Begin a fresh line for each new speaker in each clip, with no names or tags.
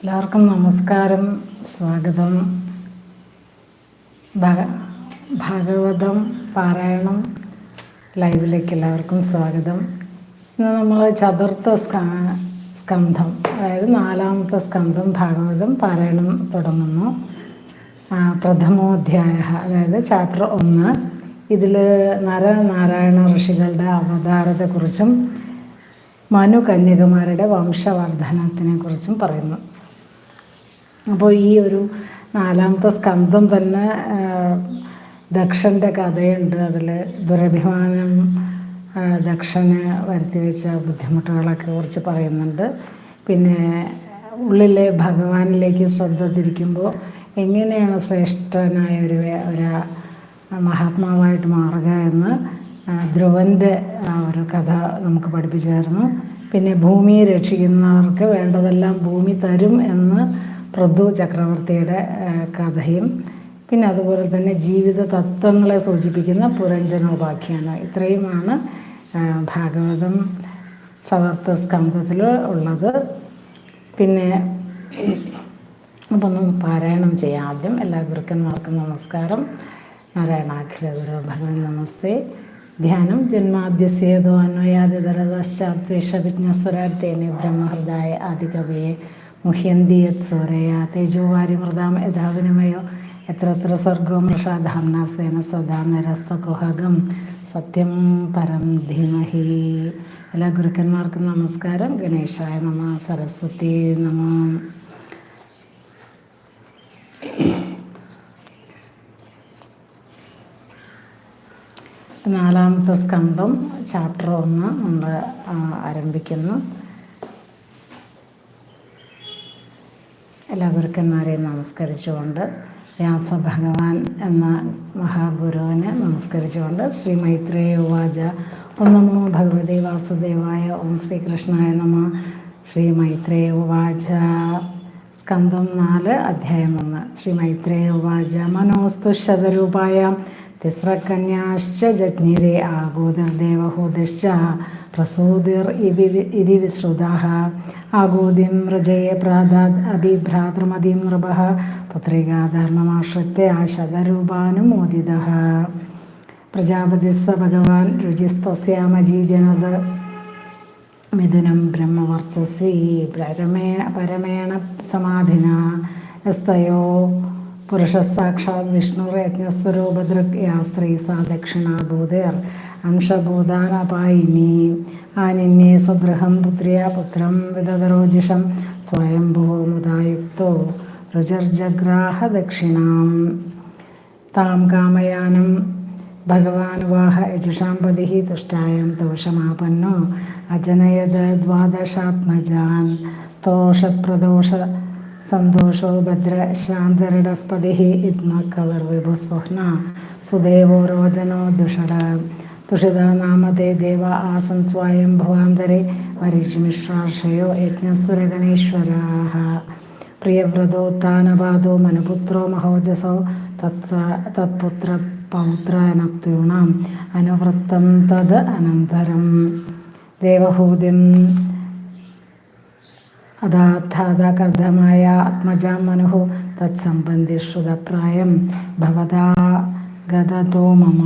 എല്ലാവർക്കും നമസ്കാരം സ്വാഗതം. ഭാഗവതം പാരായണം ലൈവിലേക്ക് എല്ലാവർക്കും സ്വാഗതം. ഇന്ന് നമ്മൾ ചതുർത്ഥ സ്ക- സ്കന്ധം അതായത് നാലാമത്തെ സ്കന്ധം ഭാഗവതം പാരായണം തുടങ്ങുന്നു. പ്രഥമോധ്യായ അതായത് ചാപ്റ്റർ ഒന്ന്. ഇതിൽ നരനാരായണ ഋഷികളുടെ അവതാരത്തെക്കുറിച്ചും മനു കന്യകമാരുടെ വംശവർദ്ധനത്തിനെ കുറിച്ചും പറയുന്നു. അപ്പോൾ ഈ ഒരു നാലാമത്തെ സ്കന്ധം തന്നെ ദക്ഷന്റെ കഥയുണ്ട്. അതിൽ ദുരഭിമാനം ദക്ഷന് വരുത്തി വെച്ച ബുദ്ധിമുട്ടുകളൊക്കെ കുറിച്ച് പറയുന്നുണ്ട്. പിന്നെ ഉള്ളിലെ ഭഗവാനിലേക്ക് ശ്രദ്ധ തിരിക്കുമ്പോൾ എങ്ങനെയാണ് ശ്രേഷ്ഠനായ ഒരാ ഒരു മഹാത്മാവായിട്ട് മാറുക എന്ന് ധ്രുവന്റെ ഒരു കഥ നമുക്ക് പഠിപ്പിച്ചു തരുന്നു. പിന്നെ ഭൂമിയെ രക്ഷിക്കുന്നവർക്ക് വേണ്ടതെല്ലാം ഭൂമി തരും എന്ന് പൃഥു ചക്രവർത്തിയുടെ കഥയും പിന്നെ അതുപോലെ തന്നെ ജീവിത തത്വങ്ങളെ സൂചിപ്പിക്കുന്ന പുരഞ്ജനോപാഖ്യാനം ഇത്രയുമാണ് ഭാഗവതം ചതുർത്ഥ സ്കന്ധത്തിൽ ഉള്ളത്. പിന്നെ അപ്പം ഒന്ന് പാരായണം ചെയ്യാം. ആദ്യം എല്ലാ ഗുരുക്കന്മാർക്കും നമസ്കാരം. നാരായണാഖില ഗുരു ഭഗവൻ നമസ്തേ. ധ്യാനം ജന്മാദ്യസ്യേതോ അന്വയാദിതരതശ്ചാത്വേഷവിജ്ഞസ്വരാർത്ഥേനെ ബ്രഹ്മഹൃദായ ആദികവയെ മുഹ്യന്തി യത് സൂരയ തേജോവാരിമൃതാം യഥാവിനിമയോ. എത്ര സർഗോ മൃഷാധാംന സ്വേന സദാ നരസ്തകുഹകം സത്യം പരം ധീമഹി. എല്ലാ ഗുരുക്കന്മാർക്കും നമസ്കാരം. ഗണേശായ നമ സരസ്വതി നമ. നാലാമത്തെ സ്കന്ധം ചാപ്റ്റർ ഒന്ന് നമ്മൾ ആരംഭിക്കുന്നു. എല്ലാ ഗുരുക്കന്മാരെയും നമസ്കരിച്ചുകൊണ്ട് വ്യാസഭഗവാൻ എന്ന മഹാഗുരുവിനെ നമസ്കരിച്ചുകൊണ്ട് ശ്രീ മൈത്രേയ ഉവാച ഓം നമോ ഭഗവതി വാസുദേവായ ഓം ശ്രീകൃഷ്ണായ നമ ശ്രീ മൈത്രേയ ഉവാച സ്കന്ധം നാല് അധ്യായം ഒന്ന്. ശ്രീ മൈത്രേയ ഉവാച മനോസ്തു ശതരൂപായ തിസ്രകന്യാശ്ച ജജ്ഞിരേ ആഗോതിർദേവഹൂതിശ്ച പ്രസൂതിർ ഇവി ഇതി വിശ്രുതാः ആഗോദിം മൃജയെ പ്രാതാത് അഭിഭ്രാതൃമതിം നൃപः പുത്രികാധർമ്മമാശ്രിത്യ ശതരൂപാനുമോദിതः മോദിത പ്രജാപതിസ്സ ഭഗവാൻ രുചിസ്തസ്യാമജീജനത് മിഥുനം ബ്രഹ്മവർച്ചസി പരമേണ പരമേണ സമാധിന. സ്തയോ പുരുഷസാക്ഷാത് വിഷ്ണു രജ്ഞസ്വരൂപദൃഗ്യാ സ്ത്രീ സാദക്ഷിണാഭൂതേർ അംശഭൂതാനപായിനി ആനിന്യേ സ്വഗൃഹം പുത്രിയ പുത്രം വിദതരോജിഷം സ്വയംഭൂമുദായുക്തോ രുചിർജഗ്രാഹ ദക്ഷിണാം താം കാമയാനം ഭഗവാനുവാഹ യജുഷാം പതി തുഷ്ടായം ദോഷമാപന്നോ അജനയത് ദ്വാദശാത്മജാൻ. തോഷപ്രദോഷ സന്തോഷോ ഭദ്ര ശാന്തരടസ്പതി ഇത്മക്കവർ വിഭുസ്വഹ്ന സുദേവോ രോചനോ ദുഷട. തുഷിത നാമതേ ദേവ ആസൻ സ്വായം ഭവാന്തരെ മരീചിമിശ്രാർഷയോ യജ്ഞസുരഗണേശ്വരാഹ. പ്രിയവ്രതോത്ഥാനപാദോ മനുപുത്രോ മഹോജസോ തത്ര തത്പുത്ര പൗത്രനക്തൂണാം അനുവൃത്തം തത് അനന്തരം. ദേവഹൂതിം അതാഥാതകർദ്ധമായ ആത്മജാം മനുഃ തത്സംബന്ധിശ്രുതപ്രായം ഭവതാ ഗതതോ മമ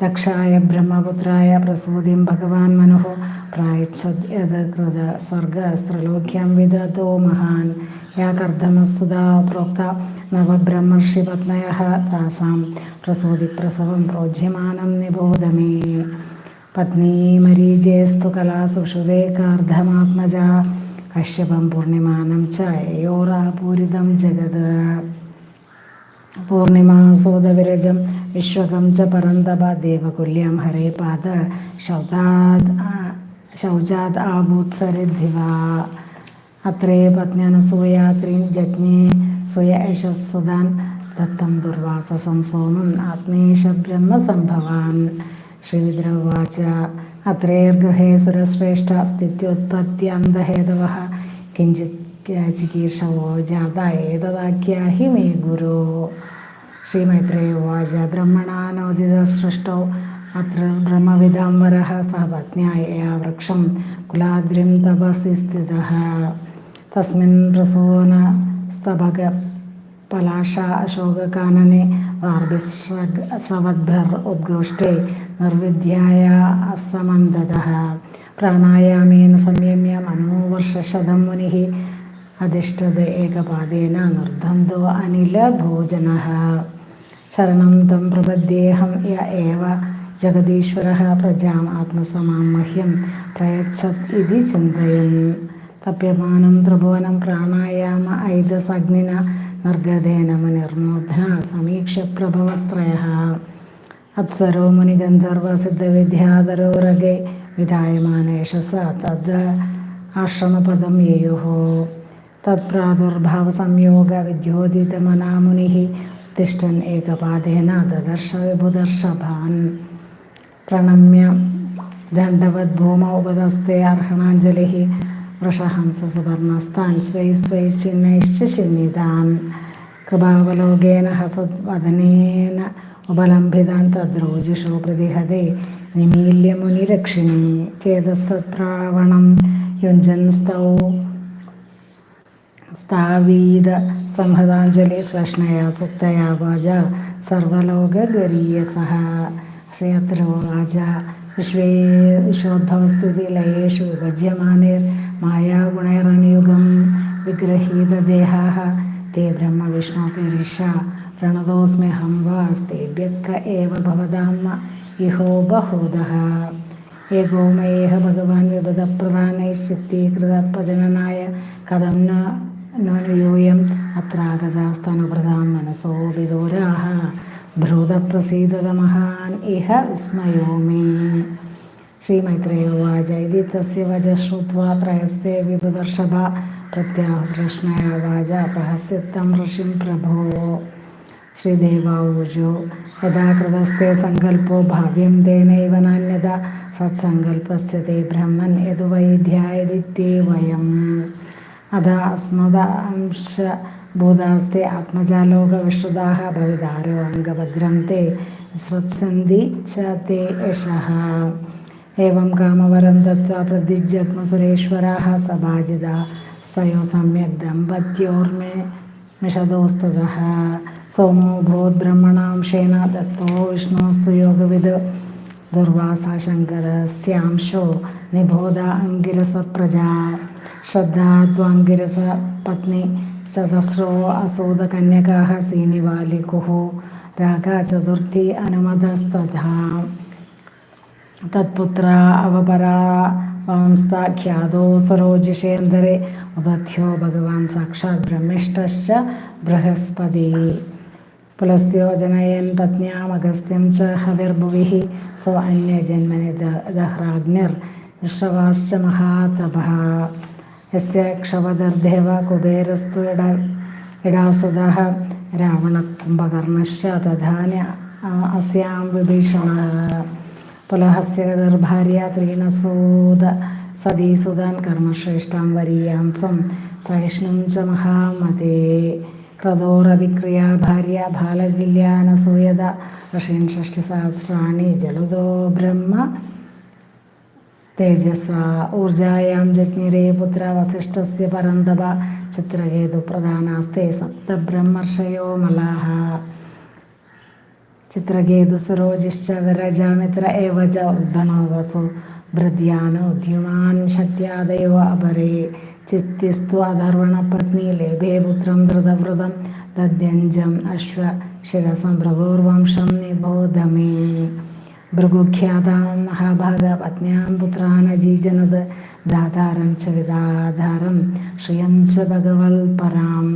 ദക്ഷായ ബ്രഹ്മപുത്രായ പ്രസൂതിം ഭഗവാൻ മനുഃ പ്രായച്ഛത് കൃത സർഗസ്ത്രലോക്യം വിദതോ മഹാൻ യാ കർദ്ധമസുതാ പ്രോക്ത നവബ്രഹ്മർഷിപത്നയ താസാം പ്രസൂതിപ്രസവം പ്രോജ്യമാനം നിബോധമേ പത്നീ മരീചേസ്തു കലാസുഷുവേ കാർദ്ധമാത്മജ കശ്യപം പൂർണിമാനം ച യോറാപൂരിതം ജഗത് പൂർണിമാസോദവിരജം വിശ്വകം ച പരന്തപ ദേവകുല്യം ഹരേ പാദ ശൗതാദ് ശൗചാദ് ആഭൂത്സരിദ്ധിവ അത്രേ പത്ന്യനസൂയാത്രീം ജജ്ഞേ സ്വയ യശസ്സുതാൻ ദത്തം ദുർവാസസം സോമം ആത്മേഷ ബ്രഹ്മസംഭവാൻ ശ്രീവിദ്രവാച അത്രേർഗൃഹേ സുരശ്രേഷ്ഠ സ്ഥിത്യോത്പത്യന്തഹേതവ കിഞ്ചിത് ചികീർഷവോ ജാത ഏതദാഖ്യ ഹി മേ ഗുരു. ശ്രീമൈത്രേയോവാച ബ്രഹ്മണാനോദിത സൃഷ്ടോ. അത്ര ബ്രഹ്മവിദാംബരः സഹ പത്നിയായ വൃക്ഷം. കുലാദ്രിം തപസി സ്ഥിത. തസ്മിൻ പ്രസൂന സ്തഭക പലാഷ അശോകകാനനെ വാർഭിസ്രവദ്ഭർ ഉദ്ഘോഷ്ടേ നിർവിദ്യായ അസമന്തത. പ്രാണായാമേന സംയമ്യ മനോവർഷശതം മുനി. അധിഷ്ഠത ഏകപാദേന നിർദ്ധന്തോ അനില ഭോജന ശരണം തം പ്രപദ്യേഹം യ ഏവ ജഗദീശ്വര. പ്രജാം ആത്മസമാം മഹ്യം പ്രയച്ഛത് ഇതി ചിന്തയൻ. തപ്യമാനം ത്രിഭുവനം പ്രാണായാമ ഐതസഗ്നിന നിർഗതേന മുനിർമൂർധന സമീക്ഷ പ്രഭവസ്ത്രയ അപ്സരോ മുനിഗന്ധർവസിദ്ധവിദ്യാധരോ രഗെ വിധായമാനേഷസ തദ് ആശ്രമപദം യേയുः തത്പ്രാദുർഭാവസംയോഗ വിദ്യോതിതമനാമുനി തിഷ്ടൻ ഏകപാദേന ദദർശ വിഭുദർശഭാൻ പ്രണമ്യ ദണ്ഡവത് ഭൂമ സുവർണസ്ഥാൻ സ്വൈ സ്വൈ ചിഹ്നിതാൻ കൃപാവലോകേന ഹസദ്വദനേന ഉപലംബിതാൻ തദ്രോജിഷോ പ്രതിഹതേ. നിമീല്യ മുനിരക്ഷിണി ചേതസ്തത്രാവണം യുഞ്ജൻ സ്തൗ സ്ഥാവീത സംഹതാഞ്ജലി ശ്ലഷ്ണയാ സുക്തയാ വാച. സർവലോകഗരീയസഹ ശ്രീയത്രോ വാച. വിശ്വേ വിശ്വോദ്ഭവസ്ഥിതി ലയേഷു വിഭജ്യമാനേർ മായാഗുണൈറനുയുഗം വിഗ്രഹീതദേഹാഹ. തേ ബ്രഹ്മവിഷ്ണു പരിഷ പ്രണതോസ്മ്യഹം വാസ്തേഭ്യക്ക ഏവ ഭവതാമ്മ ഇഹോ ബഹൂദഃ ഏകോമയേഹ ഭഗവാൻ വിപദപ്രധാനൈ ശക്തീകൃതപ്രജനനായ കഥം നോനുയൂയം അത്രാഗതാസ്തനുപ്രദാം മനസോ വിദൂരാഹ. ഭ്രൂതപ്രസീതമഹാൻ ഇഹ വിസ്മയോ മേ श्रीमैत्रेयोवाच इति तस्य वच श्रुत्वा त्रयस्ते विबुदर्शभ प्रत्याहुश्लक्ष्णया वाच प्रहस्यत्तं ऋषिं प्रभो श्रीदेवाऊजो यदा कृतस्ते सङ्कल्पो भाव्यं तेनैव नान्यदा सत्सङ्कल्पस्य ते ब्रह्मन् यदुवैध्यायदित्ये वयम् अथ अस्मदांशभूतास्ते आत्मजालोकविश्रुताः भवितारो अङ्गभद्रं ते सृत्सन्ति च ते यशः एवं कामवरं दत्त्वा प्रतिजग्मसुरेश्वराः सभाजिता स्वयो सम्यक् दम्पत्योर्मे मिषदोस्ततः सोमो भूद्ब्रह्मणांशेन दत्तो विष्णोस्तु योगविद्। दुर्वासा शङ्करस्यांशो निबोधा अङ्गिरसप्रजा श्रद्धा त्वाङ्गिरसपत्नी चतस्रो असूदकन्यकाः सीनिवालिकुः रागा चतुर्थी अनुमतस्तथा തത്പുത്ര അവപരാ വാംസ്താഖ്യാതോ സരോജിഷേന്ദരെ ഉദധ്യോ ഭഗവാൻ സാക്ഷാത് ബ്രഹ്മിഷ്ടശ്ച ബൃഹസ്പതി. പുലസ്ത്യോജനയൻ പത്നിയാമഗസ്ത്യം ച ഹവിർഭുവി സോ അന്യജന്മനി ദഹ്രാഗ്നിർ ഋഷവാശ്ച മഹാതപ. യസ്യ ക്ഷവദർദേവ കുബേരസ്തു ഇട ഇടാസുത രാവണകുംഭകർണശ്ച തഥാന്യ അസ്യാം വിഭീഷണ. പുലഹസ്യ നിർഭാര്യ ത്രീനസൂത സതീസുതാൻ കർമ്മശ്രേഷ്ഠാം വരീയാംസം സഹിഷ്ണും ച മഹാമതേ. ക്രതോറവിക്രിയാ ഭാര്യ ബാലകില്യാനസൂയത ഋഷീൻ ഷഷ്ടിസഹസ്രാണി ജലദോ ബ്രഹ്മ തേജസ ഊർജായാം ജജ്ഞിരേ പുത്ര വസിഷ്ഠസ്യ പരന്തവ ചിത്രകേതു പ്രധാനാസ്തേ സപ്തബ്രഹ്മർഷയോ മലാഹ. ചിത്രകേതുസുരോജിശ്ച വിരജാമിത്ര ഏവജ ഉദ്ധനോവസു ഉദ്ഭണോ വസു ഭൃദ്യാനോദ്യുമാൻ ശക്യാദയോ അപരേ. ചിത്യസ്തു അധർവണപത്നി ലേഭേ പുത്രം ധൃതവ്രതം ദദ്യഞ്ജം അശ്വ ശിരസം ഭൃഗോർവംശം നിബോധമേ. ഭൃഗുഖ്യാതാം മഹാഭാഗ പത്നിയാം പുത്രാനജീജനത് ദാതാരം ച വിദാധാരം ശ്രിയം ച ഭഗവൽ പരാം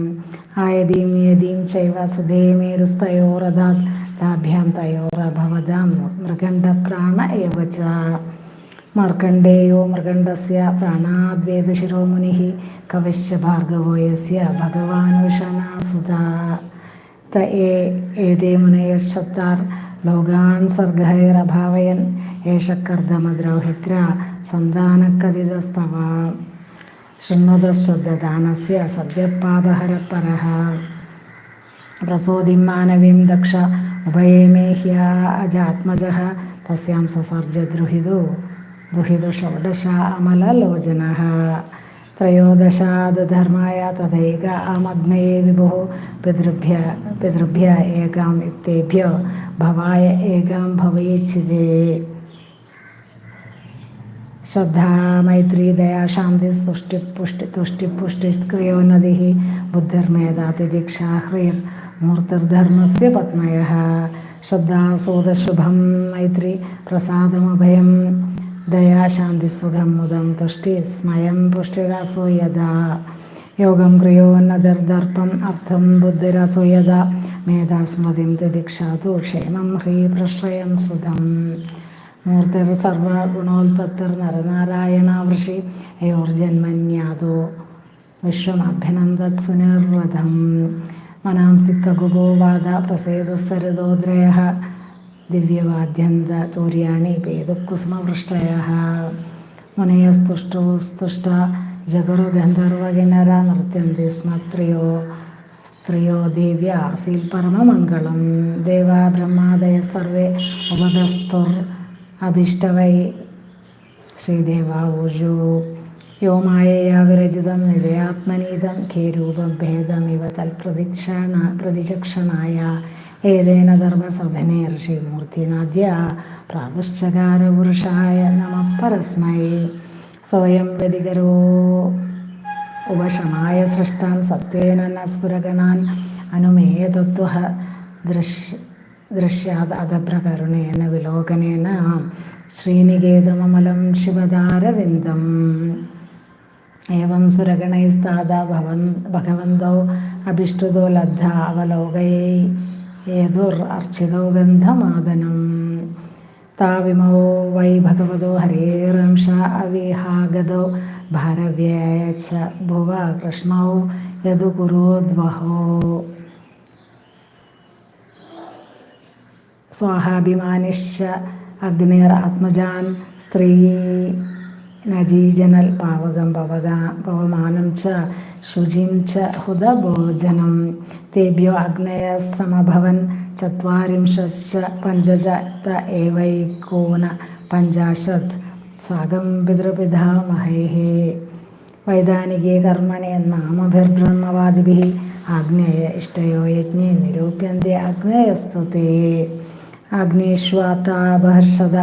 ആയതീം യതീം ചൈവ സദേ മേരുസ്തയോരഥാത് താഭ്യാം തയോരഭവതാം മൃഗണ്ഡപ്രാണ ഏവ ച. മാർക്കണ്ഡേയോ മൃഗണ്ഡസ്യ പ്രാണാദ്വേദശിരോ മുനി കവശ്യ ഭാർഗവോയസ്യ ഭഗവാനുഷനാസുത. ത ഏതേ മുനയശ്ചത്താർ ലോകാൻ സർഗൈരഭാവയൻ ഏഷ കർദ്ദമദ്രൗഹിത്ര സന്താനക്കഥിതസ്തവ. ശൃണ്വതശ്രദ്ധദാനസ്യ സദ്യപാപഹരപരഃ പ്രസോദിം മാനവീം ദക്ഷ उभयेमे ह्या अजात्मजः तस्यां ससर्ज द्रुहिदो दुहिदु षोडशामललोचनः त्रयोदशादधर्माय तदैक आमग्नये विभुः पितृभ्य पितृभ्य एकां इत्येभ्य भवाय एकां भवेच्छिदे। श्रद्धा, मैत्री, दया शांति सुष्टि पुष्टि, तुष्टि पुष्टि क्रियो नदी बुद्धिर्मेधा दीक्षा ह्रीर् മൂർത്തിർധർമ്മസ്യ പത്മയ ശ്രദ്ധാസോദശുഭം മൈത്രി പ്രസാദമഭയം ദയാശാന്തിസുഖം ശാന്തി സുഖം മുദം തുഷ്ടി സ്മയം പുഷ്ടിരസൂയത യോഗം ക്രിയോന്നതിർദർപ്പം അർത്ഥം ബുദ്ധിരസൂയത മേധാസ്മൃതിം തിദീക്ഷാതു ക്ഷേമം ഹ്രീ പ്രശ്രയം സുഖം മൂർത്തിർ സർവഗുണോത്പത്തിർ നരനാരായണ വൃഷി അയോർജന്മന്യാതോ വിശ്വമഭിനന്ദത് സുനിർവൃതം മനാംസിക്കഗുഗോവാദ പ്രസേതുസരിതോദ്രയ ദിവ്യവാദ്യന്ത തൂര്യാണി പേതുക്കുസുമവൃഷ്ടയ മുനയസ്തുഷ്ടോസ്തുഷ്ട ജഗുരുഗന്ധർവകിന്നര നൃത്യന്തി സ്മ സ്ത്രീയോ ദേവ്യ ആസീൽ പരമമംഗളം ദേവ ബ്രഹ്മാദയ സർവേ ഉപദസ്തുർ അഭിഷ്ടവൈ ശ്രീദേവാഊജു യോ മായയാ വിരചിതം നിജയാത്മനീതം ഖേരൂപം ഭേദമിവ തൽപ്രതിക്ഷണ പ്രതിചക്ഷണായ ഏതേന ധർമ്മസദനേ ഋഷിമൂർത്തിനാദ്യ പ്രാവശ്ചകാരപുരുഷായ നമ പരസ്മൈ സ്വയം വ്യതികരോ ഉപശമായ സൃഷ്ടാൻ സത്യേന നസുരഗണാൻ അനുമേതത്വ ദൃശ് ദൃശ്യാത് അധപ്രകരുണേന വിലോകനേന ശ്രീനികേതമമലം ശിവതാരവിന്ദം ഏവം സുരഗണൈസ്താദ ഭവൻ ഭഗവന്തോ അഭിഷ്ടതോ ലബ്ധ അവലോകയേ ഏതുർ അർച്ചിതോ ഗന്ധമാദനം താവിമോ വൈ ഭഗവതോ ഹരേരംശ അവിഹാഗതോ ഭാരവ്യായ ച ഭുവ കൃഷ്ണോ യതു കുരുദ്വഹോ സ്വാഹാഭിമാനിഷ അഗ്നിർ ആത്മജാൻ സ്ത്രീ നജീജനൽ പാവകം പവക പവമാനം ച ശുചിം ച ഹുതഭോജനം തേഭ്യോ അഗ്നയ സമഭവൻ ചത്വാരിംശ്ച പഞ്ചച ഏവൈകോന പഞ്ചാശത് സാഗം പിതൃപിതാമഹേ വൈദാനികേ കർമ്മണി നാമഭിർബ്രഹ്മവാദിഭി ആഗ്നേയ ഇഷ്ടയോ യജ്ഞേ നിരൂപ്യന്തി അഗ്നേയസ്തു സൗമ്യ അഗ്നീഷ്വാത്താപഹർഷത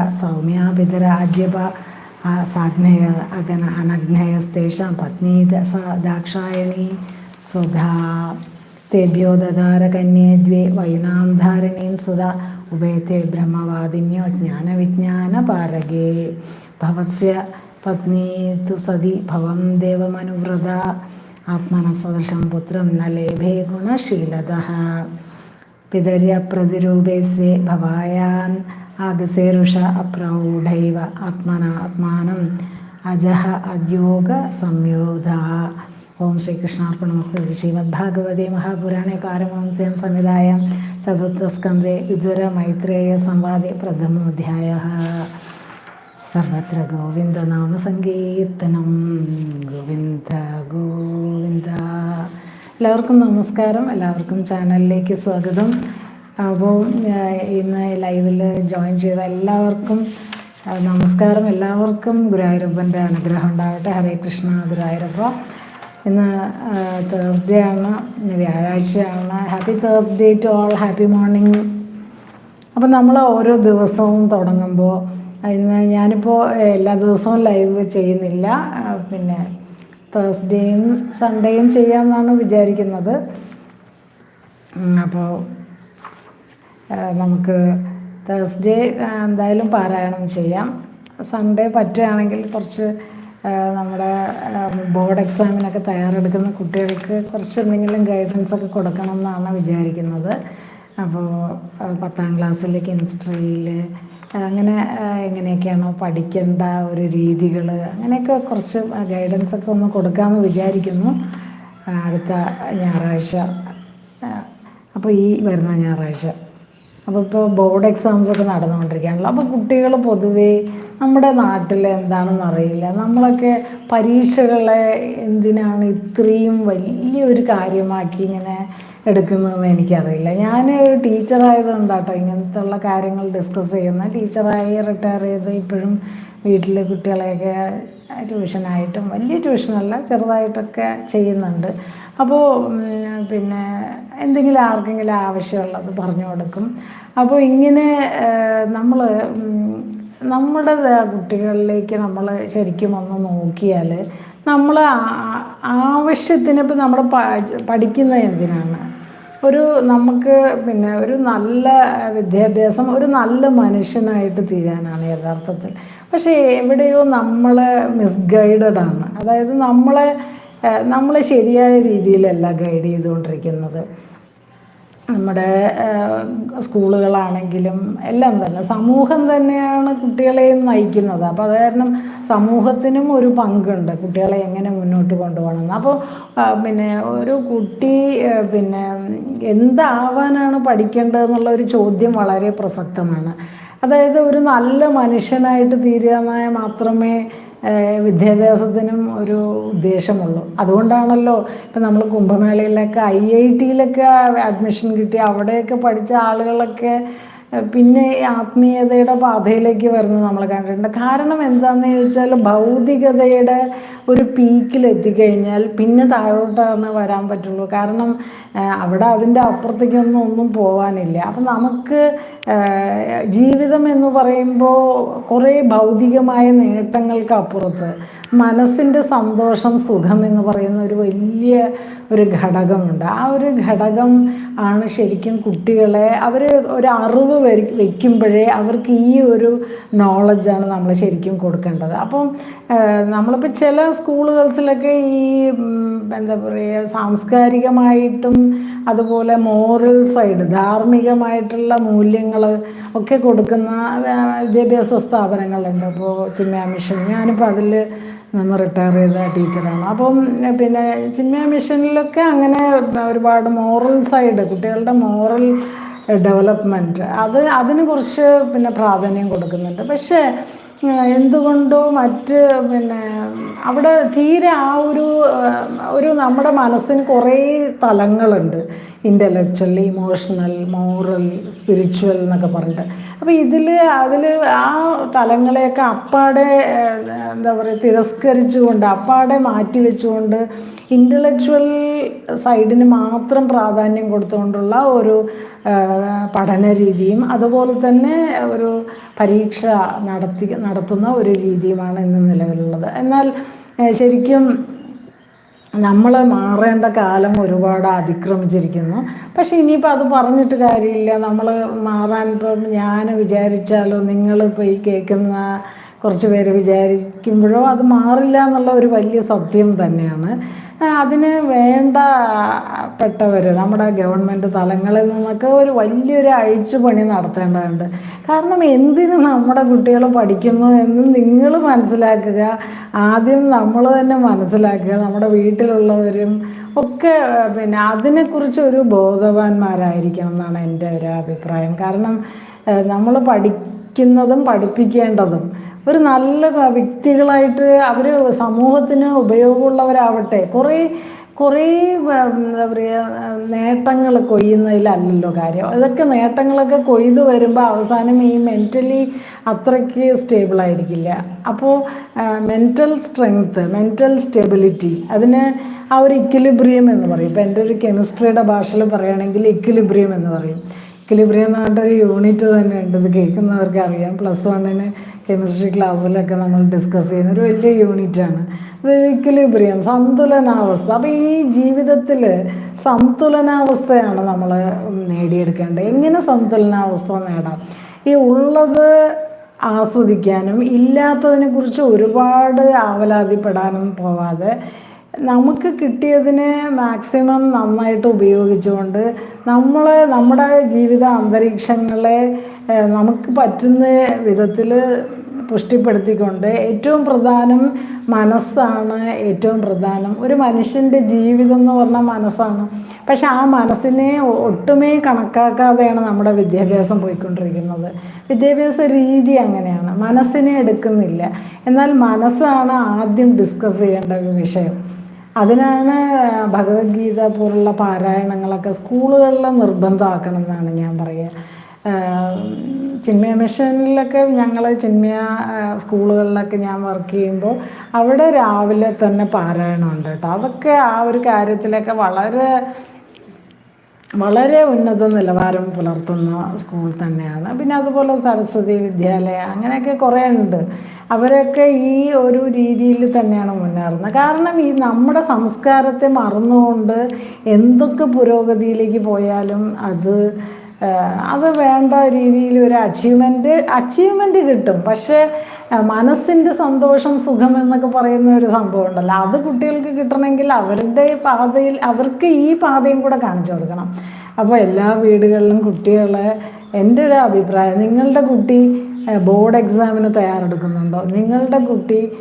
സൗമ്യാപിതരാജ്യപ സാഗ്നേയ അഗന അനഗ്നേയസ്തേഷാം പത്നി സ ദാക്ഷായണി സുധാ തേഭ്യോ ദദാര കന്യേ ദ്വേ വൈനാം ധാരണീം സുധ ഉഭയത്തെ ബ്രഹ്മവാദിന്യോ ജ്ഞാനവിജ്ഞാനപാരകേ ഭവസ്യ പത്നി തു സതി ഭവം ദേവമനുവ്രത ആത്മനസദൃശം പുത്രം ന ലേഭേ ഗുണശീലത പിതര്യപ്രതിരൂപേ സ്വേ ഭവായാൻ ആഗസേരുഷ അപ്രൗഢൈവ ആത്മന ആത്മാനം അജഹ അദ്യോഗ സംയോധ. ഓം ശ്രീകൃഷ്ണാർപ്പണമസ്തു ശ്രീമദ്ഭാഗവതി മഹാപുരാണേ പാരമഹംസ്യം സംവിധായം ചതുർത്ഥസ്കന്ധേ വിദുര മൈത്രേയ സംവാദേ പ്രഥമോധ്യായ സർവത്ര ഗോവിന്ദനാമസങ്കീർത്തനം ഗോവിന്ദ ഗോവിന്ദ. എല്ലാവർക്കും നമസ്കാരം. എല്ലാവർക്കും ചാനലിലേക്ക് സ്വാഗതം. അപ്പോൾ ഇന്ന് ലൈവിൽ ജോയിൻ ചെയ്ത എല്ലാവർക്കും നമസ്കാരം. എല്ലാവർക്കും ഗുരുവായൂരപ്പന്റെ അനുഗ്രഹം ഉണ്ടാവട്ടെ ഹരേ കൃഷ്ണ ഗുരുവായൂരപ്പ. ഇന്ന് തേഴ്സ്ഡേ ആണ്. വ്യാഴാഴ്ചയാണ്. Happy Thursday to all happy morning അപ്പം നമ്മൾ ഓരോ ദിവസവും തുടങ്ങുമ്പോൾ ഇന്ന് ഞാനിപ്പോൾ എല്ലാ ദിവസവും ലൈവ് ചെയ്യുന്നില്ല. പിന്നെ തേഴ്സ്ഡേയും സൺഡേയും ചെയ്യാമെന്നാണ് വിചാരിക്കുന്നത്. അപ്പോൾ നമുക്ക് തേഴ്സ്ഡേ എന്തായാലും പാരായണം ചെയ്യാം. സൺഡേ പറ്റുകയാണെങ്കിൽ കുറച്ച് നമ്മുടെ ബോർഡ് എക്സാമിനൊക്കെ തയ്യാറെടുക്കുന്ന കുട്ടികൾക്ക് കുറച്ച് എന്തെങ്കിലും ഗൈഡൻസ് ഒക്കെ കൊടുക്കണം എന്നാണ് വിചാരിക്കുന്നത്. അപ്പോൾ പത്താം ക്ലാസ്സിൽ കെമിസ്ട്രിയിൽ അങ്ങനെ എങ്ങനെയൊക്കെയാണോ പഠിക്കേണ്ട ഒരു രീതികൾ അങ്ങനെയൊക്കെ കുറച്ച് ഗൈഡൻസ് ഒക്കെ ഒന്ന് കൊടുക്കാമെന്ന് വിചാരിക്കുന്നു. അടുത്ത ഞായറാഴ്ച അപ്പോൾ ഈ വരുന്ന ഞായറാഴ്ച. അപ്പോൾ ഇപ്പോൾ ബോർഡ് എക്സാംസ് ഒക്കെ നടന്നുകൊണ്ടിരിക്കുകയാണല്ലോ. അപ്പോൾ കുട്ടികൾ പൊതുവേ നമ്മുടെ നാട്ടിൽ എന്താണെന്ന് അറിയില്ല. നമ്മളൊക്കെ പരീക്ഷകളെ എന്തിനാണ് ഇത്രയും വലിയൊരു കാര്യമാക്കി ഇങ്ങനെ എടുക്കുന്നതെന്ന് എനിക്കറിയില്ല. ഞാൻ ഒരു ടീച്ചറായതുകൊണ്ടാട്ടോ ഇങ്ങനത്തെ ഉള്ള കാര്യങ്ങൾ ഡിസ്കസ് ചെയ്യുന്ന ടീച്ചറായി റിട്ടയർ ചെയ്ത് ഇപ്പോഴും വീട്ടിൽ കുട്ടികളെയൊക്കെ ട്യൂഷനായിട്ടും വലിയ ട്യൂഷനല്ല ചെറുതായിട്ടൊക്കെ ചെയ്യുന്നുണ്ട്. അപ്പോൾ പിന്നെ എന്തെങ്കിലും ആർക്കെങ്കിലും ആവശ്യമുള്ളത് പറഞ്ഞു കൊടുക്കും. അപ്പോൾ ഇങ്ങനെ നമ്മൾ നമ്മുടെ കുട്ടികളിലേക്ക് നമ്മൾ ശരിക്കും ഒന്ന് നോക്കിയാൽ നമ്മൾ ആവശ്യത്തിന് ഇപ്പം നമ്മൾ പഠിക്കുന്നത് എന്തിനാണ്? ഒരു നമുക്ക് പിന്നെ ഒരു നല്ല വിദ്യാഭ്യാസം ഒരു നല്ല മനുഷ്യനായിട്ട് തീരാനാണ് യഥാർത്ഥത്തിൽ. പക്ഷേ എവിടെയോ നമ്മൾ മിസ്ഗൈഡഡ് ആണ്. അതായത് നമ്മളെ നമ്മൾ ശരിയായ രീതിയിലല്ല ഗൈഡ് ചെയ്തുകൊണ്ടിരിക്കുന്നത്. നമ്മുടെ സ്കൂളുകളാണെങ്കിലും എല്ലാം തന്നെ. സമൂഹം തന്നെയാണ് കുട്ടികളെയും നയിക്കുന്നത്. അപ്പോൾ അത് കാരണം സമൂഹത്തിനും ഒരു പങ്കുണ്ട്. കുട്ടികളെ എങ്ങനെ മുന്നോട്ട് കൊണ്ടുപോകണമെന്ന് അപ്പോൾ പിന്നെ ഒരു കുട്ടി പിന്നെ എന്താവാനാണ് പഠിക്കേണ്ടതെന്നുള്ള ഒരു ചോദ്യം വളരെ പ്രസക്തമാണ്. അതായത് ഒരു നല്ല മനുഷ്യനായിട്ട് തീരുക മാത്രമേ വിദ്യാഭ്യാസത്തിനും ഒരു ഉദ്ദേശമുള്ളൂ. അതുകൊണ്ടാണല്ലോ ഇപ്പം നമ്മൾ കുംഭമേളയിലൊക്കെ ഐ ഐ ടിയിലൊക്കെ അഡ്മിഷൻ കിട്ടി അവിടെയൊക്കെ പഠിച്ച ആളുകളൊക്കെ പിന്നെ ആത്മീയതയുടെ പാതയിലേക്ക് വരുന്നത് നമ്മൾ കണ്ടിട്ടുണ്ട്. കാരണം എന്താണെന്ന് ചോദിച്ചാൽ ഭൗതികതയുടെ ഒരു പീക്കിൽ എത്തിക്കഴിഞ്ഞാൽ പിന്നെ താഴോട്ടാണ് വരാൻ പറ്റുള്ളൂ. കാരണം അവിടെ അതിന്റെ അപ്പുറത്തേക്കൊന്നും ഒന്നും പോകാനില്ല അപ്പം നമുക്ക് ജീവിതം എന്ന് പറയുമ്പോൾ കുറേ ഭൗതികമായ നേട്ടങ്ങൾക്ക് അപ്പുറത്ത്. മനസ്സിന്റെ സന്തോഷം സുഖം എന്ന് പറയുന്ന ഒരു വലിയ ഒരു ഘടകമുണ്ട്. ആ ഒരു ഘടകം ആണ് ശരിക്കും കുട്ടികളെ അവർ ഒരു അറിവ് വയ്ക്കുമ്പോഴേ അവർക്ക് ഈ ഒരു നോളജാണ് നമ്മൾ ശരിക്കും കൊടുക്കേണ്ടത്. അപ്പം നമ്മളിപ്പോൾ ചില സ്കൂളുകൾസിലൊക്കെ ഈ എന്താ പറയുക സാംസ്കാരികമായിട്ടും അതുപോലെ മോറൽ സൈഡ് ധാർമ്മികമായിട്ടുള്ള മൂല്യങ്ങൾ ഒക്കെ കൊടുക്കുന്ന വിദ്യാഭ്യാസ സ്ഥാപനങ്ങളുണ്ട്. ഇപ്പോൾ ചിന്മയ മിഷൻ. ഞാനിപ്പോൾ അതിൽ നിന്ന് റിട്ടയർ ചെയ്ത ടീച്ചറാണ്. അപ്പം പിന്നെ ചിന്മയ മിഷനിലൊക്കെ അങ്ങനെ ഒരുപാട് മോറൽ സൈഡ് കുട്ടികളുടെ മോറൽ ഡെവലപ്മെന്റ് അത് അതിനെക്കുറിച്ച് പിന്നെ പ്രാധാന്യം കൊടുക്കുന്നുണ്ട്. പക്ഷേ എന്തുകൊണ്ടോ മറ്റ് പിന്നെ അവിടെ തീരെ ആ ഒരു ഒരു നമ്മുടെ മനസ്സിന് കുറേ തലങ്ങളുണ്ട്. ഇന്റലക്ച്വൽ ഇമോഷണൽ മോറൽ സ്പിരിച്വൽ എന്നൊക്കെ പറഞ്ഞിട്ട്. അപ്പോൾ ഇതിൽ അതിൽ ആ തലങ്ങളെയൊക്കെ അപ്പാടെ എന്താ പറയുക തിരസ്കരിച്ചുകൊണ്ട് അപ്പാടെ മാറ്റി വെച്ചുകൊണ്ട് ഇന്റലക്ച്വൽ സൈഡിന് മാത്രം പ്രാധാന്യം കൊടുത്തുകൊണ്ടുള്ള ഒരു പഠന രീതിയും അതുപോലെ തന്നെ ഒരു പരീക്ഷ നടത്തി നടത്തുന്ന ഒരു രീതിയുമാണ് ഇന്ന് നിലവിലുള്ളത്. എന്നാൽ ശരിക്കും നമ്മൾ മാറേണ്ട കാലം ഒരുപാട് അതിക്രമിച്ചിരിക്കുന്നു. പക്ഷേ ഇനിയിപ്പോൾ അത് പറഞ്ഞിട്ട് കാര്യമില്ല. നമ്മൾ മാറാൻ ഇപ്പം ഞാൻ വിചാരിച്ചാലോ നിങ്ങളിപ്പോൾ ഈ കേൾക്കുന്ന കുറച്ച് പേര് വിചാരിക്കുമ്പോഴോ അത് മാറില്ല എന്നുള്ള ഒരു വലിയ സത്യം തന്നെയാണ്. അതിന് വേണ്ടപ്പെട്ടവർ നമ്മുടെ ഗവൺമെന്റ് തലങ്ങളിൽ നിന്നൊക്കെ ഒരു വലിയൊരു അഴിച്ചുപണി നടത്തേണ്ടതുണ്ട്. കാരണം എന്തിന് നമ്മുടെ കുട്ടികൾ പഠിക്കുന്നു എന്ന് നിങ്ങൾ മനസ്സിലാക്കുക. ആദ്യം നമ്മൾ തന്നെ മനസ്സിലാക്കുക. നമ്മുടെ വീട്ടിലുള്ളവരും ഒക്കെ പിന്നെ അതിനെക്കുറിച്ച് ഒരു ബോധവാന്മാരായിരിക്കണം എന്നാണ് എന്റെ ഒരു അഭിപ്രായം. കാരണം നമ്മൾ പഠിക്കുന്നതും പഠിപ്പിക്കേണ്ടതും ഒരു നല്ല വ്യക്തികളായിട്ട് അവർ സമൂഹത്തിന് ഉപയോഗമുള്ളവരാവട്ടെ. കുറേ കുറേ എന്താ പറയുക നേട്ടങ്ങൾ കൊയ്യുന്നതിലല്ലല്ലോ കാര്യം. അതൊക്കെ നേട്ടങ്ങളൊക്കെ കൊയ്ത് വരുമ്പോൾ അവസാനം ഈ മെന്റലി അത്രയ്ക്ക് സ്റ്റേബിളായിരിക്കില്ല അപ്പോൾ മെന്റൽ സ്ട്രെങ്ത്ത് മെന്റൽ സ്റ്റെബിലിറ്റി അതിന് ആ ഒരു ഇക്വിലിബ്രിയം എന്ന് പറയും. ഇപ്പോൾ എന്റെ ഒരു കെമിസ്ട്രിയുടെ ഭാഷയിൽ പറയുകയാണെങ്കിൽ ഇക്വിലിബ്രിയം എന്ന് പറയും. ഇക്വിലിബ്രിയം എന്ന് പറഞ്ഞിട്ടൊരു യൂണിറ്റ് തന്നെ ഉണ്ട്. ഇത് കേൾക്കുന്നവർക്ക് അറിയാം. പ്ലസ് വണ്ണിന് കെമിസ്ട്രി ക്ലാസ്സിലൊക്കെ നമ്മൾ ഡിസ്കസ് ചെയ്യുന്ന ഒരു വലിയ യൂണിറ്റാണ് ഇക്വിലിബ്രിയം സന്തുലനാവസ്ഥ. അപ്പോൾ ഈ ജീവിതത്തിൽ സന്തുലനാവസ്ഥയാണ് നമ്മൾ നേടിയെടുക്കേണ്ടത്. എങ്ങനെ സന്തുലനാവസ്ഥ നേടാം? ഈ ഉള്ളത് ആസ്വദിക്കാനും ഇല്ലാത്തതിനെ കുറിച്ച് ഒരുപാട് ആവലാതിപ്പെടാനും പോവാതെ നമുക്ക് കിട്ടിയതിനെ മാക്സിമം നന്നായിട്ട് ഉപയോഗിച്ചുകൊണ്ട് നമ്മൾ നമ്മുടെ ജീവിത അന്തരീക്ഷങ്ങളെ നമുക്ക് പറ്റുന്ന വിധത്തിൽ പുഷ്ടിപ്പെടുത്തിക്കൊണ്ട് ഏറ്റവും പ്രധാനം മനസ്സാണ് ഏറ്റവും പ്രധാനം. ഒരു മനുഷ്യന്റെ ജീവിതം എന്ന് പറഞ്ഞാൽ മനസ്സാണ്. പക്ഷെ ആ മനസ്സിനെ ഒട്ടുമേ കണക്കാക്കാതെയാണ് നമ്മുടെ വിദ്യാഭ്യാസം പോയിക്കൊണ്ടിരിക്കുന്നത്. വിദ്യാഭ്യാസ രീതി അങ്ങനെയാണ്. മനസ്സിനെ എടുക്കുന്നില്ല. എന്നാൽ മനസ്സാണ് ആദ്യം ഡിസ്കസ് ചെയ്യേണ്ട വിഷയം. അതിനാണ് ഭഗവത്ഗീത പോലുള്ള പാരായണങ്ങളൊക്കെ സ്കൂളുകളിൽ നിർബന്ധമാക്കണം എന്നാണ് ഞാൻ പറയുക. ചിന്മയ മിഷനിലൊക്കെ ഞങ്ങൾ ചിന്മയ സ്കൂളുകളിലൊക്കെ ഞാൻ വർക്ക് ചെയ്യുമ്പോൾ അവിടെ രാവിലെ തന്നെ പാരായണമുണ്ട് കേട്ടോ. അതൊക്കെ ആ ഒരു കാര്യത്തിലൊക്കെ വളരെ വളരെ ഉന്നത നിലവാരം പുലർത്തുന്ന സ്കൂൾ തന്നെയാണ്. പിന്നെ അതുപോലെ സരസ്വതി വിദ്യാലയ അങ്ങനെയൊക്കെ കുറേ ഉണ്ട്. അവരൊക്കെ ഈ ഒരു രീതിയിൽ തന്നെയാണ് മുന്നേറുന്നത്. കാരണം ഈ നമ്മുടെ സംസ്കാരത്തെ മറന്നുകൊണ്ട് എന്തൊക്കെ പുരോഗതിയിലേക്ക് പോയാലും അത് അത് വേണ്ട രീതിയിൽ ഒരു അച്ചീവ്മെന്റ് അച്ചീവ്മെന്റ് കിട്ടും. പക്ഷേ മനസ്സിന്റെ സന്തോഷം സുഖം എന്നൊക്കെ പറയുന്ന ഒരു സംഭവം ഉണ്ടല്ലോ. അത് കുട്ടികൾക്ക് കിട്ടണമെങ്കിൽ അവരുടെ പാതയിൽ അവർക്ക് ഈ പാതയും കൂടെ കാണിച്ചു കൊടുക്കണം. അപ്പോൾ എല്ലാ വീടുകളിലും കുട്ടികളെ എന്റെ ഒരു അഭിപ്രായം നിങ്ങളുടെ കുട്ടി ബോർഡ് എക്സാമിന് തയ്യാറെടുക്കുന്നുണ്ടോ? നിങ്ങളുടെ കുട്ടി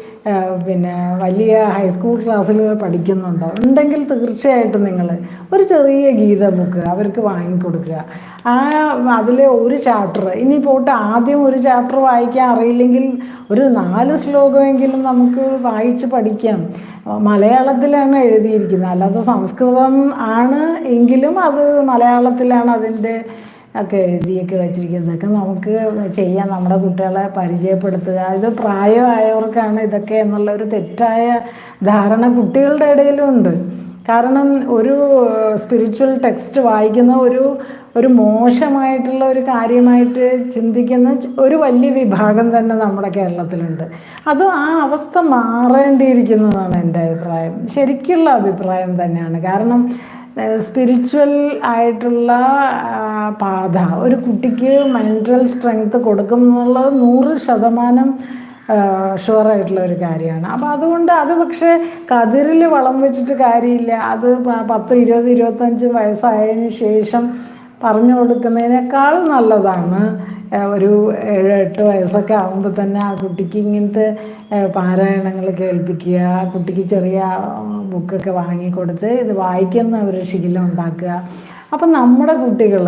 പിന്നെ വലിയ ഹൈസ്കൂൾ ക്ലാസ്സിൽ പഠിക്കുന്നുണ്ടോ? ഉണ്ടെങ്കിൽ തീർച്ചയായിട്ടും നിങ്ങൾ ഒരു ചെറിയ ഗീത ബുക്ക് അവർക്ക് വാങ്ങിക്കൊടുക്കുക. ആ അതിലെ ഒരു ചാപ്റ്റർ ഇനി പോട്ട് ആദ്യം ഒരു ചാപ്റ്റർ വായിക്കാൻ അറിയില്ലെങ്കിൽ ഒരു നാല് ശ്ലോകമെങ്കിലും നമുക്ക് വായിച്ച് പഠിക്കാം. മലയാളത്തിലാണ് എഴുതിയിരിക്കുന്നത്. അല്ലാതെ സംസ്കൃതം ആണ് എങ്കിലും അത് മലയാളത്തിലാണ് അതിന്റെ ഒക്കെ എഴുതിയൊക്കെ വെച്ചിരിക്കുന്നതൊക്കെ നമുക്ക് ചെയ്യാം. നമ്മുടെ കുട്ടികളെ പരിചയപ്പെടുത്തുക. ഇത് പ്രായമായവർക്കാണ് ഇതൊക്കെ എന്നുള്ള ഒരു തെറ്റായ ധാരണ കുട്ടികളുടെ ഇടയിലുണ്ട്. കാരണം ഒരു സ്പിരിച്വൽ ടെക്സ്റ്റ് വായിക്കുന്ന ഒരു ഒരു മോശമായിട്ടുള്ള ഒരു കാര്യമായിട്ട് ചിന്തിക്കുന്ന ഒരു വലിയ വിഭാഗം തന്നെ നമ്മുടെ കേരളത്തിലുണ്ട്. അത് ആ അവസ്ഥ മാറേണ്ടിയിരിക്കുന്നതാണ് എന്റെ അഭിപ്രായം. ശരിക്കുള്ള അഭിപ്രായം തന്നെയാണ്. കാരണം സ്പിരിച്വൽ ആയിട്ടുള്ള പാത. ഒരു കുട്ടിക്ക് മെന്റൽ സ്ട്രെങ്ത് കൊടുക്കും എന്നുള്ളത് നൂറ് ശതമാനം ഷുവറായിട്ടുള്ള ഒരു കാര്യമാണ്. അപ്പോൾ അതുകൊണ്ട് അത് പക്ഷേ കതിരിൽ വളം വെച്ചിട്ട് കാര്യമില്ല. അത് പത്ത് ഇരുപത് ഇരുപത്തഞ്ച് വയസ്സായതിനു ശേഷം പറഞ്ഞു കൊടുക്കുന്നതിനേക്കാൾ നല്ലതാണ്. ഒരു ഏഴ് എട്ട് വയസ്സൊക്കെ ആകുമ്പോൾ തന്നെ ആ കുട്ടിക്ക് ഇങ്ങനത്തെ പാരായണങ്ങൾ കേൾപ്പിക്കുക ആ കുട്ടിക്ക് ചെറിയ ബുക്കൊക്കെ വാങ്ങിക്കൊടുത്ത് ഇത് വായിക്കുന്ന ഒരു ശീലം ഉണ്ടാക്കുക. അപ്പം നമ്മുടെ കുട്ടികൾ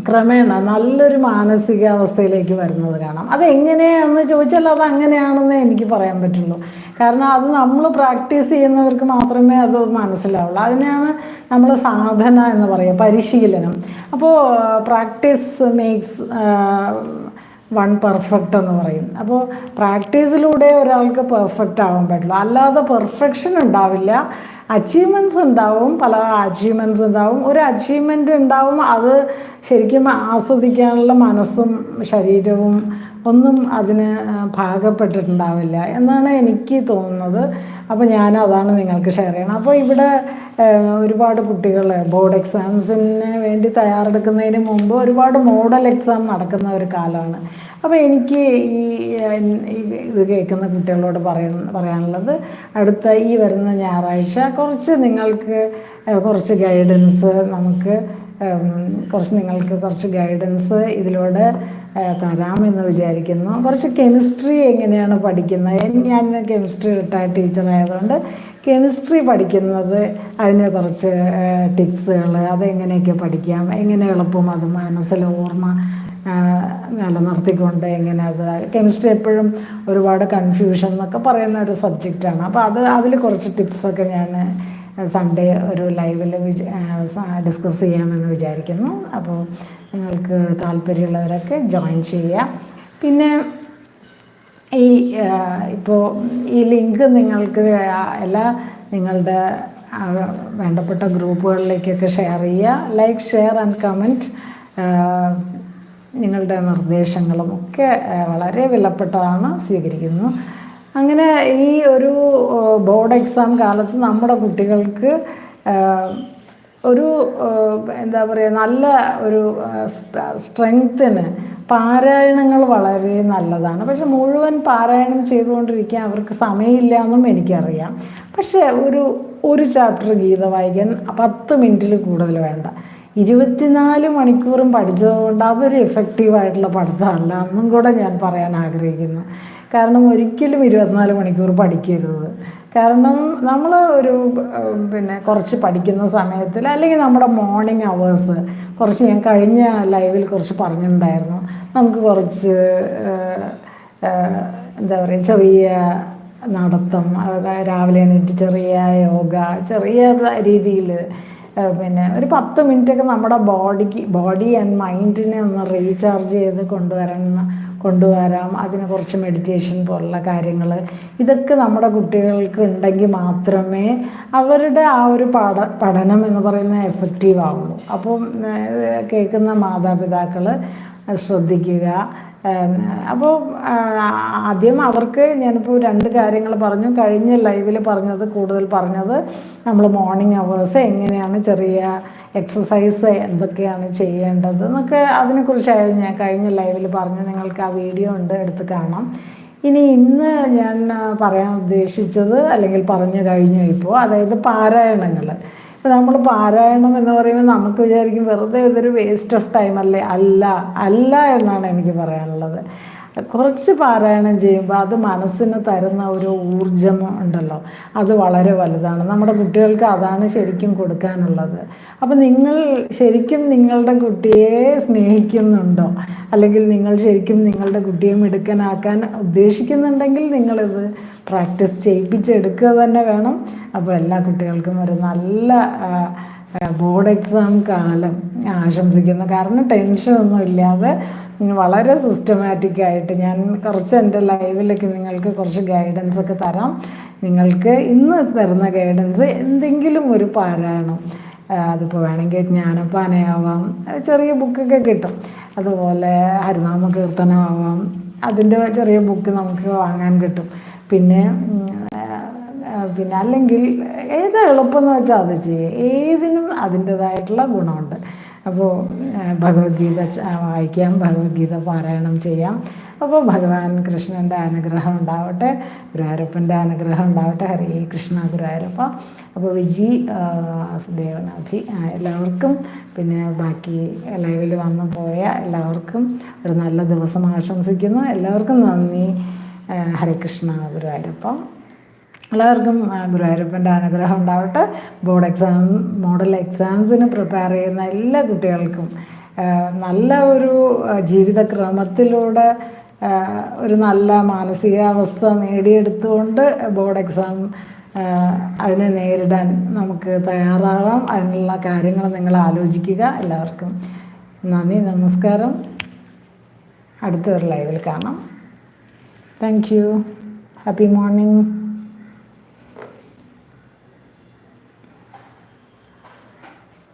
ക്രമേണ നല്ലൊരു മാനസികാവസ്ഥയിലേക്ക് വരുന്നത് കാണാം. അതെങ്ങനെയാണെന്ന് ചോദിച്ചാൽ അത് അങ്ങനെയാണെന്നേ എനിക്ക് പറയാൻ പറ്റുള്ളൂ. കാരണം അത് നമ്മൾ പ്രാക്ടീസ് ചെയ്യുന്നവർക്ക് മാത്രമേ അത് മനസ്സിലാവുള്ളൂ. അതിനെയാണ് നമ്മൾ സാധന എന്ന് പറയുക പരിശീലനം. അപ്പോൾ പ്രാക്ടീസ് മേക്സ് വൺ പെർഫെക്റ്റ് എന്ന് പറയും. അപ്പോൾ പ്രാക്ടീസിലൂടെ ഒരാൾക്ക് പെർഫെക്റ്റ് ആവാൻ പറ്റുള്ളൂ അല്ലാതെ പെർഫെക്ഷൻ ഉണ്ടാവില്ല. അച്ചീവ്മെന്റ്സ് ഉണ്ടാവും പല അച്ചീവ്മെന്റ്സ് ഉണ്ടാവും. ഒരു അച്ചീവ്മെന്റ് ഉണ്ടാവും അത് ശരിക്കും ആസ്വദിക്കാനുള്ള മനസ്സും ശരീരവും ഒന്നും അതിന് ഭാഗപ്പെട്ടിട്ടുണ്ടാവില്ല എന്നാണ് എനിക്ക് തോന്നുന്നത്. അപ്പോൾ ഞാൻ അതാണ് നിങ്ങൾക്ക് ഷെയർ ചെയ്യണം അപ്പോൾ ഇവിടെ ഒരുപാട് കുട്ടികൾ ബോർഡ് എക്സാംസിന് വേണ്ടി തയ്യാറെടുക്കുന്നതിന് മുമ്പ് ഒരുപാട് മോഡൽ എക്സാം നടക്കുന്ന ഒരു കാലമാണ്. അപ്പോൾ എനിക്ക് ഈ ഇത് കേൾക്കുന്ന കുട്ടികളോട് പറയുന്ന പറയാനുള്ളത് അടുത്ത ഈ വരുന്ന ഞായറാഴ്ച കുറച്ച് നിങ്ങൾക്ക് കുറച്ച് ഗൈഡൻസ് നമുക്ക് കുറച്ച് നിങ്ങൾക്ക് കുറച്ച് ഗൈഡൻസ് ഇതിലൂടെ തരാമെന്ന് വിചാരിക്കുന്നു. കുറച്ച് കെമിസ്ട്രി എങ്ങനെയാണ് പഠിക്കുന്നത്? ഞാൻ കെമിസ്ട്രി റിട്ടയർഡ് ടീച്ചർ ആയതുകൊണ്ട് കെമിസ്ട്രി പഠിക്കുന്നത് അതിന് കുറച്ച് ടിപ്സുകൾ അതെങ്ങനെയൊക്കെ പഠിക്കാം? എങ്ങനെ എളുപ്പം അത് മനസ്സിൽ ഓർമ്മ നിലനിർത്തിക്കൊണ്ട് എങ്ങനെ അത് കെമിസ്ട്രി എപ്പോഴും ഒരുപാട് കൺഫ്യൂഷൻ എന്നൊക്കെ പറയുന്ന ഒരു സബ്ജക്റ്റാണ് അപ്പോൾ അത് അതിൽ കുറച്ച് ടിപ്സൊക്കെ ഞാൻ സൺഡേ ഒരു ലൈവിൽ ഡിസ്കസ് ചെയ്യാമെന്ന് വിചാരിക്കുന്നു. അപ്പോൾ നിങ്ങൾക്ക് താല്പര്യമുള്ളവരൊക്കെ ജോയിൻ ചെയ്യുക. പിന്നെ ഈ ഇപ്പോൾ ഈ ലിങ്ക് നിങ്ങൾക്ക് എല്ലാ നിങ്ങളുടെ വേണ്ടപ്പെട്ട ഗ്രൂപ്പുകളിലേക്കൊക്കെ ഷെയർ ചെയ്യുക. ലൈക്ക് ഷെയർ ആൻഡ് കമന്റ് നിങ്ങളുടെ നിർദ്ദേശങ്ങളും ഒക്കെ വളരെ വിലപ്പെട്ടതാണ് സ്വീകരിക്കുന്നു. അങ്ങനെ ഈ ഒരു ബോർഡ് എക്സാം കാലത്ത് നമ്മുടെ കുട്ടികൾക്ക് ഒരു എന്താ പറയുക നല്ല ഒരു സ്ട്രെങ്ത്തിന് പാരായണങ്ങൾ വളരെ നല്ലതാണ്. പക്ഷെ മുഴുവൻ പാരായണം ചെയ്തുകൊണ്ടിരിക്കാൻ അവർക്ക് സമയമില്ല എന്നും എനിക്കറിയാം. പക്ഷേ ഒരു ഒരു ചാപ്റ്റർ ഗീത വായിക്കാൻ പത്ത് മിനിറ്റിൽ കൂടുതൽ വേണ്ട. ഇരുപത്തിനാല് മണിക്കൂറും പഠിച്ചതുകൊണ്ട് അതൊരു എഫക്റ്റീവായിട്ടുള്ള പഠിത്തമല്ല. എന്നും കൂടെ ഞാൻ പറയാൻ ആഗ്രഹിക്കുന്നു. കാരണം ഒരിക്കലും ഇരുപത്തിനാല് മണിക്കൂർ പഠിക്കരുത്. കാരണം നമ്മൾ ഒരു പിന്നെ കുറച്ച് പഠിക്കുന്ന സമയത്തിൽ അല്ലെങ്കിൽ നമ്മുടെ മോർണിംഗ് അവേഴ്സ് കുറച്ച് ഞാൻ കഴിഞ്ഞ ലൈവിൽ കുറച്ച് പറഞ്ഞിട്ടുണ്ടായിരുന്നു. നമുക്ക് കുറച്ച് എന്താ പറയുക ചെറിയ നടത്തം രാവിലെ എണീറ്റ് ചെറിയ യോഗ ചെറിയ രീതിയിൽ പിന്നെ ഒരു പത്ത് മിനിറ്റൊക്കെ നമ്മുടെ ബോഡിക്ക് ബോഡി ആൻഡ് മൈൻഡിനെ ഒന്ന് റീചാർജ് ചെയ്ത് കൊണ്ടുവരണം കൊണ്ടുവരാം. അതിന് കുറച്ച് മെഡിറ്റേഷൻ പോലുള്ള കാര്യങ്ങൾ. ഇതൊക്കെ നമ്മുടെ കുട്ടികൾക്ക് ഉണ്ടെങ്കിൽ മാത്രമേ അവരുടെ ആ ഒരു പഠ പഠനം എന്ന് പറയുന്ന എഫക്റ്റീവ് ആവുള്ളൂ. അപ്പം കേൾക്കുന്ന മാതാപിതാക്കൾ ശ്രദ്ധിക്കുക. അപ്പോൾ ആദ്യം അവർക്ക് ഞാനിപ്പോൾ രണ്ട് കാര്യങ്ങൾ പറഞ്ഞു. കഴിഞ്ഞ ലൈവിൽ പറഞ്ഞത് കൂടുതൽ പറഞ്ഞത് നമ്മൾ മോർണിംഗ് അവേഴ്സ് എങ്ങനെയാണ് ചെറിയ എക്സസൈസ് എന്തൊക്കെയാണ് ചെയ്യേണ്ടത് എന്നൊക്കെ അതിനെക്കുറിച്ചായിരുന്നു ഞാൻ കഴിഞ്ഞ ലൈവിൽ പറഞ്ഞു. നിങ്ങൾക്ക് ആ വീഡിയോ ഉണ്ട് എടുത്ത് കാണാം. ഇനി ഇന്ന് ഞാൻ പറയാൻ ഉദ്ദേശിച്ചത് അല്ലെങ്കിൽ പറഞ്ഞു കഴിഞ്ഞു ഇപ്പോൾ അതായത് പാരായണങ്ങൾ ഇപ്പം നമ്മൾ പാരായണം എന്ന് പറയുമ്പോൾ നമുക്ക് വിചാരിക്കും വെറുതെ ഇതൊരു വേസ്റ്റ് ഓഫ് ടൈം അല്ലേ? അല്ല അല്ല എന്നാണ് എനിക്ക് പറയാനുള്ളത്. കുറച്ച് പാരായണം ചെയ്യുമ്പോൾ അത് മനസ്സിന് തരുന്ന ഒരു ഊർജം ഉണ്ടല്ലോ. അത് വളരെ വലുതാണ്. നമ്മുടെ കുട്ടികൾക്ക് അതാണ് ശരിക്കും കൊടുക്കാനുള്ളത്. അപ്പം നിങ്ങൾ ശരിക്കും നിങ്ങളുടെ കുട്ടിയെ സ്നേഹിക്കുന്നുണ്ടോ? അല്ലെങ്കിൽ നിങ്ങൾ ശരിക്കും നിങ്ങളുടെ കുട്ടിയെ മിടുക്കനാക്കാൻ ഉദ്ദേശിക്കുന്നുണ്ടെങ്കിൽ നിങ്ങളിത് പ്രാക്ടീസ് ചെയ്യിപ്പിച്ചെടുക്കുക തന്നെ വേണം. അപ്പോൾ എല്ലാ കുട്ടികൾക്കും ഒരു നല്ല ബോർഡ് എക്സാം കാലം ആശംസിക്കുന്നു. കാരണം ടെൻഷനൊന്നും ഇല്ലാതെ വളരെ സിസ്റ്റമാറ്റിക് ആയിട്ട് ഞാൻ കുറച്ച് എന്റെ ലൈവിലൊക്കെ നിങ്ങൾക്ക് കുറച്ച് ഗൈഡൻസ് ഒക്കെ തരാം. നിങ്ങൾക്ക് ഇന്ന് തരുന്ന ഗൈഡൻസ് എന്തെങ്കിലും ഒരു പാരായണം. അതിപ്പോൾ വേണമെങ്കിൽ ജ്ഞാനപ്പാനയാവാം ചെറിയ ബുക്കൊക്കെ കിട്ടും. അതുപോലെ ഹരിനാമ കീർത്തനമാവാം. അതിന്റെ ചെറിയ ബുക്ക് നമുക്ക് വാങ്ങാൻ കിട്ടും. പിന്നെ പിന്നെ അല്ലെങ്കിൽ ഏതാ എളുപ്പമെന്ന് വെച്ചാൽ അത് ചെയ്യുക ഏതിനും അതിന്റെതായിട്ടുള്ള ഗുണമുണ്ട്. അപ്പോൾ ഭഗവത്ഗീത വായിക്കാം ഭഗവത്ഗീത പാരായണം ചെയ്യാം. അപ്പോൾ ഭഗവാൻ കൃഷ്ണന്റെ അനുഗ്രഹം ഉണ്ടാവട്ടെ ഗുരുവായൂരപ്പന്റെ അനുഗ്രഹം ഉണ്ടാവട്ടെ ഹരേ കൃഷ്ണ ഗുരുവായൂരപ്പ. അപ്പോൾ വിജി ദേവനാഭി എല്ലാവർക്കും പിന്നെ ബാക്കി ലൈവിൽ വന്നു പോയ എല്ലാവർക്കും ഒരു നല്ല ദിവസം ആശംസിക്കുന്നു. എല്ലാവർക്കും നന്ദി ഹരേ കൃഷ്ണ ഗുരുവായൂരപ്പ. എല്ലാവർക്കും ഗുരുവായൂരപ്പന്റെ അനുഗ്രഹം ഉണ്ടാവട്ടെ. ബോർഡ് എക്സാം മോഡൽ എക്സാംസിന് പ്രിപ്പയർ ചെയ്യുന്ന എല്ലാ കുട്ടികൾക്കും നല്ല ഒരു ജീവിതക്രമത്തിലൂടെ ഒരു നല്ല മാനസികാവസ്ഥ നേടിയെടുത്തുകൊണ്ട് ബോർഡ് എക്സാം അതിനെ നേരിടാൻ നമുക്ക് തയ്യാറാകാം അതിനുള്ള കാര്യങ്ങൾ നിങ്ങൾ ആലോചിക്കുക. എല്ലാവർക്കും നന്ദി നമസ്കാരം. അടുത്തൊരു ലൈവിൽ കാണാം. Thank you happy morning